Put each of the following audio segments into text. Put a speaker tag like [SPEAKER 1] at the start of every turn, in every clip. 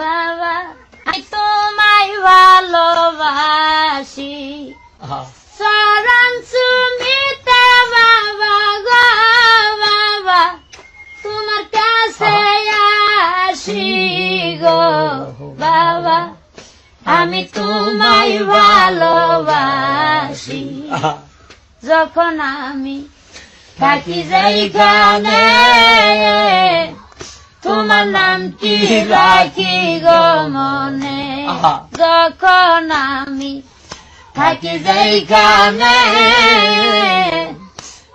[SPEAKER 1] বাবা আমি তোমায় ভালোবাসি। চরণ সুমিতে বাবা গো বাবা তোমার কাছে আসি গো বাবা আমি তোমায় ভালোবাসি। যখন আমি থাকি যাইখানে তোমার নামটি রাখি গো মনে। যখন আমি থাকি যাইখানে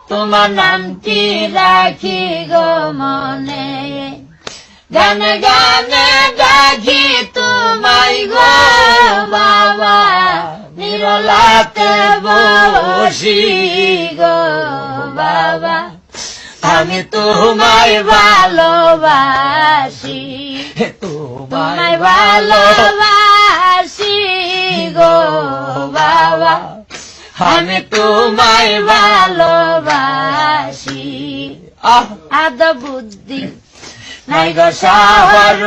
[SPEAKER 1] তোমার নামটি রাখি গো মনে? গানে গানে ডাকি তোমায় গো বাবা নিরলাতে বসি গো বাবা। আমি তোমায় ভালোবাসি। তোমায় ভালোবাসি গো বাবা। আমি তোমায় ভালোবাসি। আদ বুদ্ধি নাই গো সাহর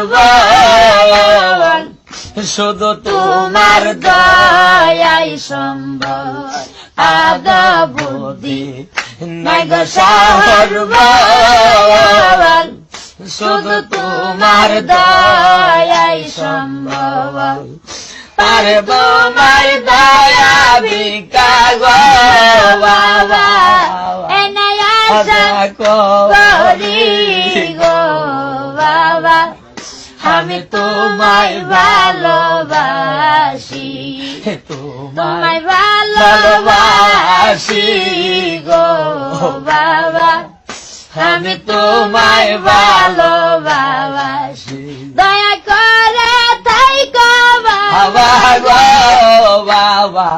[SPEAKER 2] শুধু
[SPEAKER 1] তোমার দয়াই সম্ভব আদ বুদ্ধি। শুধু তোমার দয়াই সম্ভব তার তোমার দয়া ভিকা গো। বাবা করি গো। বাবা। আমি তোমায় ভালোবাসি। তোমায় ভালোবাসি গো বাবা। আমি তোমায় ভালোবাসি। দয়া করে তাই
[SPEAKER 2] বাবা গো বাবা।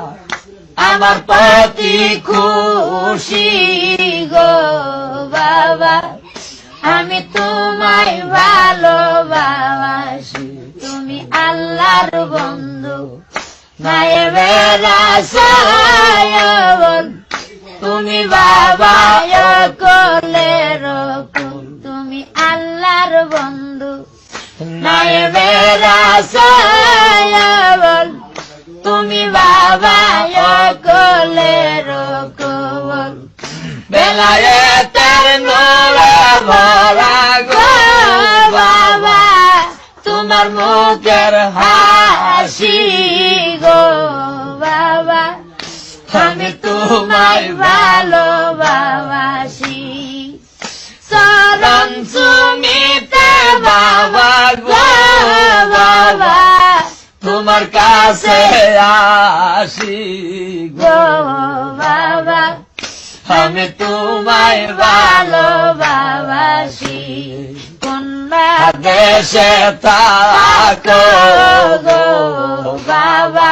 [SPEAKER 1] আমার প্রতি খুশি গো বাবা। আমি তোমায় ভালোবাসি। তুমি আল্লাহর বন্ধু। মায়ের বেড়াশায়ন তুমি বাবা কুল তুমি আল্লাহর বন্ধু। মায়ের বেড়াশায়ন তুমি বাবা কোল
[SPEAKER 2] বেলায়েতের নোরে ভরা
[SPEAKER 1] তোমার মুখের হাসি গো বাবা। আমি তোমায় ভালোবাসি। চরণ সুমিতে বাবা গো বাবা।
[SPEAKER 2] তোমার কাছে আসি
[SPEAKER 1] গো বাবা।
[SPEAKER 2] আমি তোমায়
[SPEAKER 1] ভালোবাসি। কন্যা
[SPEAKER 2] দেশে থাকো
[SPEAKER 1] বাবা